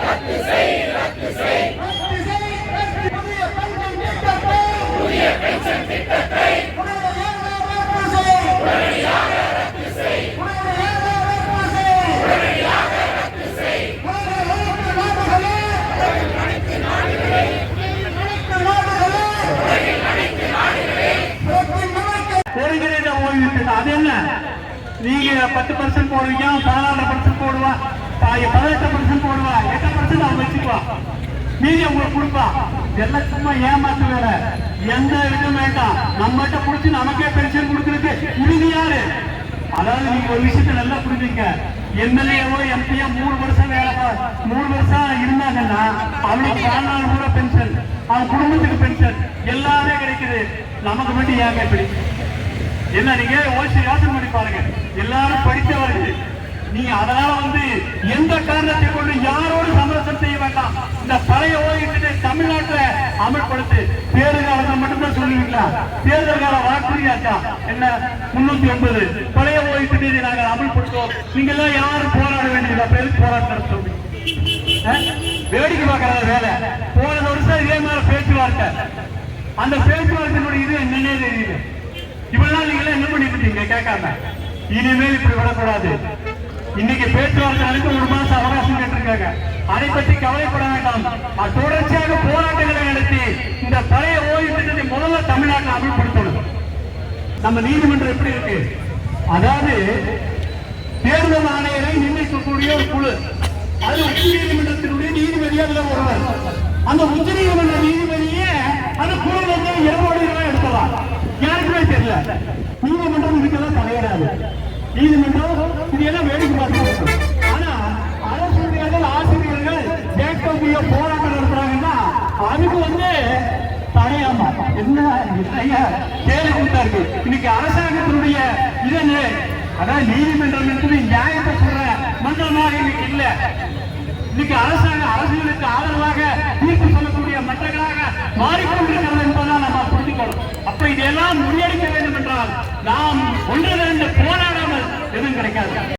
ரத்து செய் ரத்து செய் ஓய்வு அது என்ன? நீங்க பத்து பர்சன்ட் போடுவீங்க பதினாறு பர்சன்ட் போடுவா பதினெட்டு பர்சன்ட் போடுவா எட்டு பர்சன்ட் அவன் வச்சுக்குவா. மீதி உங்களுக்கு கொடுப்பா. எல்லாம் சும்மா ஏமாத்து வேற. எந்த இதுவும் வேண்டாம். நம்மகிட்ட புடிச்சு நமக்கே பென்ஷன் கொடுக்கறதுக்கு உறுதி யாரு? அதாவது நீங்க ஒரு விஷயத்த நல்லா புரிஞ்சுங்க. எம்எல்ஏவோ எம்பியோ மூணு வருஷம் வேலை மூணு வருஷம் இருந்தாங்கன்னா அவனுக்கு பதினாலு கூட பென்ஷன் அவன் குடும்பத்துக்கு பென்ஷன் எல்லாமே கிடைக்குது. நமக்கு மட்டும் ஏன் இப்படி? என்ன நீங்க? யோசிச்சு யோசனை பண்ணி பாருங்க. எல்லாரும் படித்தவர்கள். நீ அதனால வந்து எந்த காரணத்தை கொண்டு யாரோடு சமரசம் செய்ய வேண்டாம். இந்த பழைய ஓய்வு தமிழ்நாட்டில் அமல்படுத்து தேர்தல் மட்டும்தான் சொல்லுவீங்களா? தேர்தல் கால வாக்குறுதியாச்சா? என்ன? முன்னூத்தி ஒன்பது பழைய ஓய்வு திட்டத்தை நாங்கள் அமல்படுத்துவோம். நீங்க எல்லாம் யாரும் போராட வேண்டியது அப்ப எதுக்கு போராட்டம் நடத்துறோம் வேடிக்கை பார்க்கறத வேலை. போன வருஷம் இதே மாதிரி பேச்சுவார்த்தை. அந்த பேச்சுவார்த்தையினுடைய இது என்னன்னே தெரியுது இவ்வளவு நாள் நீங்க என்ன பண்ணிட்டு கேட்காம. இனிமேல் இப்படி விடக்கூடாது இன்னைக்கு பேச்சுவார்த்தை நடந்து ஒரு மாசம் அவகாசம் கேட்டிருக்காங்க. அதை பற்றி கவலைப்பட வேண்டாம். தொடர்ச்சியாக போராட்டங்களை நடத்தி இந்த பழைய ஓய்வு திட்டத்தை முதல்ல தமிழ்நாட்டில் அமல்படுத்தணும். நம்ம நீதிமன்றம் எப்படி இருக்கு? அதாவது தேர்தல் ஆணையரை நிர்ணயிக்கக்கூடிய ஒரு குழு. அது உச்ச நீதிமன்றத்தினுடைய நீதிபதியாக ஒருவர். அந்த உச்ச நீதிமன்ற நீதிபதியே அந்த குழு நீதிமன்றம் இது எல்லாம் வேடிக்கை பார்த்து ஆனா அரசியல்வாதிகள் ஆசிரியர்கள் ஜேக்கபிய போராட்டம் நடத்துறாங்கன்னா அதுக்கு வந்து தடையாமா? என்ன ஐயா கேள்வி கொடுத்தாரு இன்னைக்கு அரசாங்கத்தினுடைய இது அதான் நீதிமன்றம் என்பது நியாயத்தை சொல்ற மன்றமாக இன்னைக்கு இல்ல. இன்னைக்கு அரசாங்க அரசியலுக்கு ஆதரவாக தீர்ப்பு சொல்லக்கூடிய மன்றங்களாக மாறிக்கொண்டிருக்கிறது என்பதை நம்ம புரிஞ்சுக்கணும். அப்ப இதெல்லாம் முறியடிக்க வேண்டும் என்றால் நாம் ஒன்று கிடைக்காது